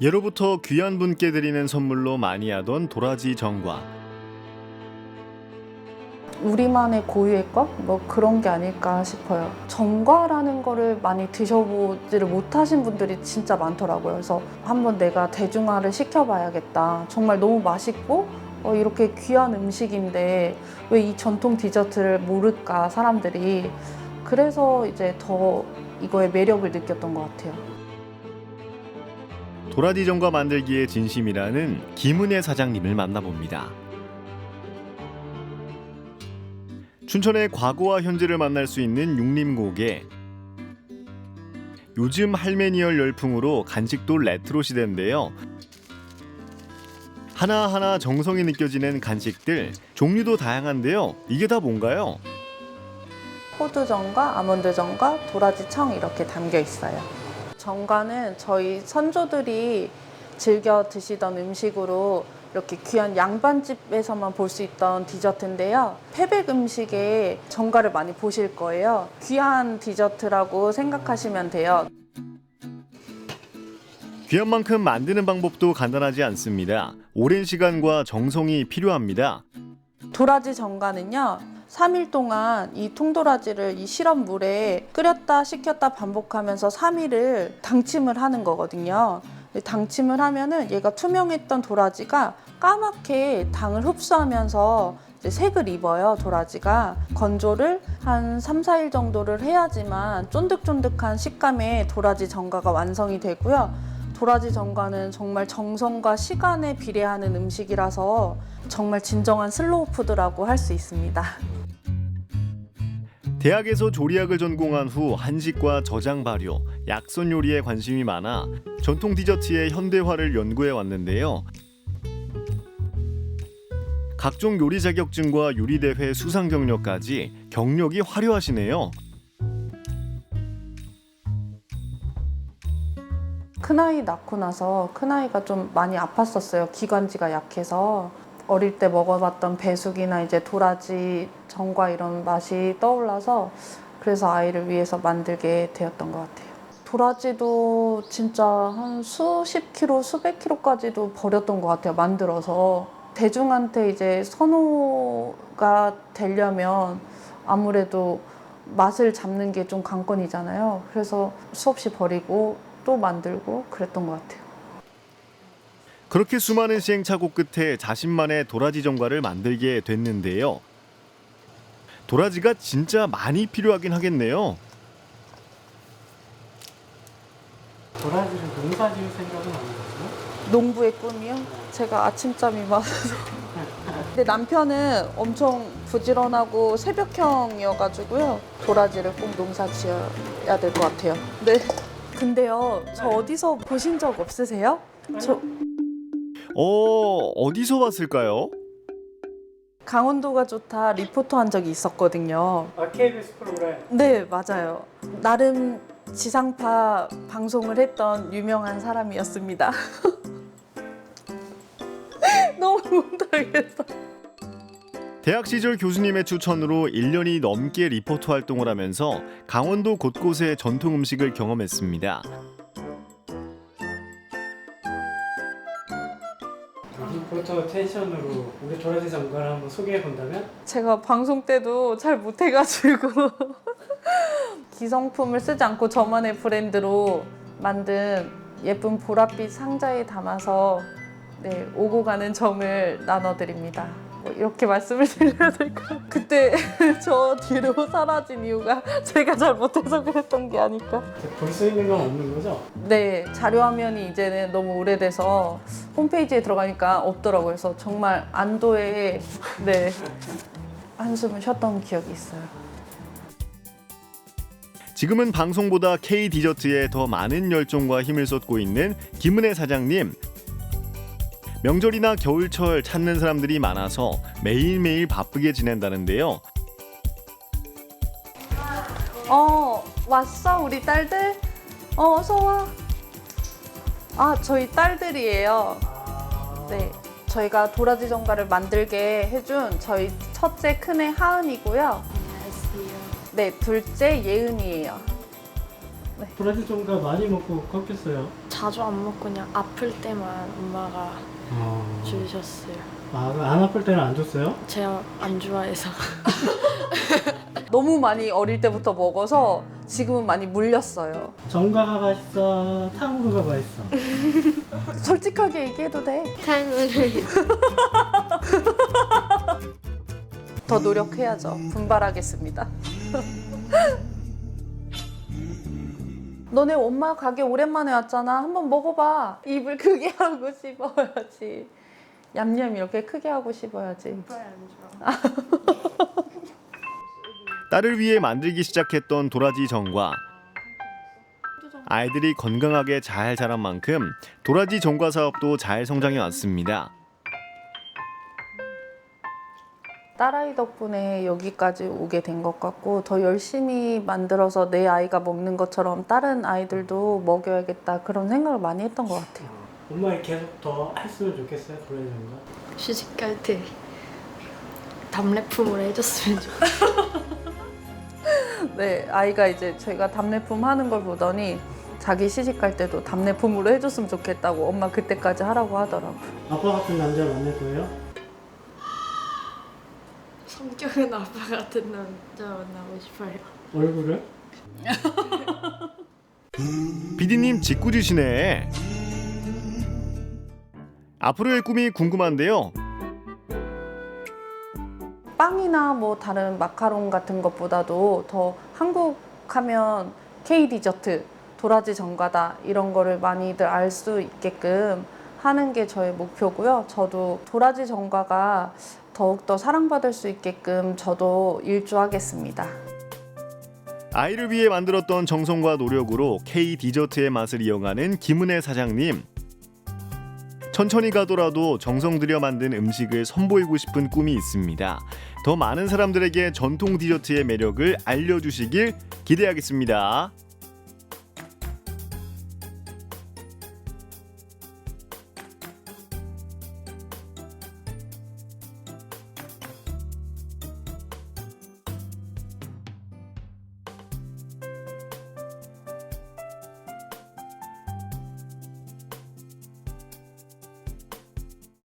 예로부터 귀한 분께 드리는 선물로 많이 하던 도라지 정과 우리만의 고유의 것? 뭐 그런 게 아닐까 싶어요. 전과라는 거를 많이 드셔보지를 못하신 분들이 진짜 많더라고요. 그래서 한번 내가 대중화를 시켜봐야겠다. 정말 너무 맛있고 어, 이렇게 귀한 음식인데 왜 이 전통 디저트를 모를까 사람들이 그래서 이제 더 이거의 매력을 느꼈던 것 같아요. 도라지 정과 만들기에 진심이라는 김은혜 사장님을 만나봅니다. 춘천의 과거와 현재를 만날 수 있는 육림고개. 요즘 할메니얼 열풍으로 간식도 레트로 시대인데요. 하나하나 정성이 느껴지는 간식들 종류도 다양한데요. 이게 다 뭔가요? 호두전과 아몬드전과 도라지청 이렇게 담겨 있어요. 전과는 저희 선조들이 즐겨 드시던 음식으로 이렇게 귀한 양반집에서만 볼 수 있던 디저트인데요. 패백 음식에 전과를 많이 보실 거예요. 귀한 디저트라고 생각하시면 돼요. 귀한 만큼 만드는 방법도 간단하지 않습니다. 오랜 시간과 정성이 필요합니다. 도라지 전과는요. 3일 동안 이 통도라지를 이 실험 물에 끓였다 식혔다 반복하면서 3일을 당침을 하는 거거든요. 당침을 하면은 얘가 투명했던 도라지가 까맣게 당을 흡수하면서 색을 입어요, 도라지가. 건조를 한 3, 4일 정도를 해야지만 쫀득쫀득한 식감의 도라지 전과가 완성이 되고요. 도라지 전과는 정말 정성과 시간에 비례하는 음식이라서 정말 진정한 슬로우 푸드라고 할 수 있습니다. 대학에서 조리학을 전공한 후 한식과 저장 발효, 약선 요리에 관심이 많아 전통 디저트의 현대화를 연구해 왔는데요. 각종 요리 자격증과 요리 대회 수상 경력까지 경력이 화려하시네요. 큰아이 낳고 나서 큰아이가 좀 많이 아팠었어요. 기관지가 약해서. 어릴 때 먹어봤던 배숙이나 이제 도라지 전과 이런 맛이 떠올라서 그래서 아이를 위해서 만들게 되었던 것 같아요. 도라지도 진짜 한 수십 킬로, 수백 킬로까지도 버렸던 것 같아요. 만들어서. 대중한테 이제 선호가 되려면 아무래도 맛을 잡는 게 좀 관건이잖아요. 그래서 수없이 버리고 또 만들고 그랬던 것 같아요. 그렇게 수많은 시행착오 끝에 자신만의 도라지 정과를 만들게 됐는데요. 도라지가 진짜 많이 필요하긴 하겠네요. 도라지를 농사 지을 생각은 안 해봤어요? 농부의 꿈이요? 제가 아침잠이 많아서. 근데 남편은 엄청 부지런하고 새벽형이어가지고요. 도라지를 꼭 농사 지어야 될 것 같아요. 네. 근데요, 저 어디서 보신 적 없으세요? 저 어, 어디서 봤을까요? 강원도가 좋다 리포터 한 적이 있었거든요. 아 KBS 프로그램 네, 맞아요. 나름 지상파 방송을 했던 유명한 사람이었습니다. 너무 못하겠어. 대학 시절 교수님의 추천으로 1년이 넘게 리포터 활동을 하면서 강원도 곳곳의 전통 음식을 경험했습니다. 리포터 텐션으로 우리 도라지 전과를 한번 소개해 본다면 제가 방송 때도 잘 못해가지고 기성품을 쓰지 않고 저만의 브랜드로 만든 예쁜 보랏빛 상자에 담아서 네, 오고 가는 정을 나눠드립니다. 뭐 이렇게 말씀을 드려야 될까요? 그때 저 뒤로 사라진 이유가 제가 잘 못해서 그랬던 게 아닐까? 볼 수 있는 건 없는 거죠? 네, 자료 화면이 이제는 너무 오래돼서 홈페이지에 들어가니까 없더라고요. 그래서 정말 안도의 네, 한숨을 쉬었던 기억이 있어요. 지금은 방송보다 K 디저트에 더 많은 열정과 힘을 쏟고 있는 김은혜 사장님. 명절이나 겨울철 찾는 사람들이 많아서 매일매일 바쁘게 지낸다는데요. 어, 왔어, 우리 딸들? 어, 어서 와. 아, 저희 딸들이에요. 네. 저희가 도라지 전과를 만들게 해준 저희 첫째 큰애 하은이고요. 안녕하세요. 네, 둘째 예은이에요. 도라지 전과 많이 먹고 컸겠어요. 자주 안 먹고 그냥 아플 때만 엄마가 어... 주셨어요. 아, 안 아플 때는 안 줬어요? 제가 안 좋아해서. 너무 많이 어릴 때부터 먹어서 지금은 많이 물렸어요. 정가가 맛있어, 탕후루가 맛있어. 솔직하게 얘기해도 돼. 탕후루. 더 노력해야죠. 분발하겠습니다. 너네 엄마 가게 오랜만에 왔잖아. 한번 먹어봐. 입을 크게 하고 씹어야지. 얌얌 이렇게 크게 하고 씹어야지. 딸을 위해 만들기 시작했던 도라지 전과 아이들이 건강하게 잘 자란 만큼 도라지 전과 사업도 잘 성장해 왔습니다. 딸아이 덕분에 여기까지 오게 된 것 같고 더 열심히 만들어서 내 아이가 먹는 것처럼 다른 아이들도 먹여야겠다 그런 생각을 많이 했던 것 같아요. 엄마 계속 더 했으면 좋겠어요, 도라지 전가. 시집 갈 때 답례품으로 해줬으면 좋겠어요. 네, 아이가 이제 저희가 답례품 하는 걸 보더니 자기 시집 갈 때도 답례품으로 해줬으면 좋겠다고 엄마 그때까지 하라고 하더라고. 아빠 같은 남자 만날 거예요? 성격은 아빠 같은 남자 만나고 싶어요. 얼굴을? 비디님 짓궂으시네. 앞으로의 꿈이 궁금한데요. 빵이나 뭐 다른 마카롱 같은 것보다도 더 한국 하면 K 디저트, 도라지 전과다 이런 거를 많이들 알 수 있게끔 하는 게 저의 목표고요. 저도 도라지 전과가 더욱더 사랑받을 수 있게끔 저도 일조하겠습니다. 아이를 위해 만들었던 정성과 노력으로 K 디저트의 맛을 이어가는 김은혜 사장님. 천천히 가더라도 정성 들여 만든 음식을 선보이고 싶은 꿈이 있습니다. 더 많은 사람들에게 전통 디저트의 매력을 알려주시길 기대하겠습니다.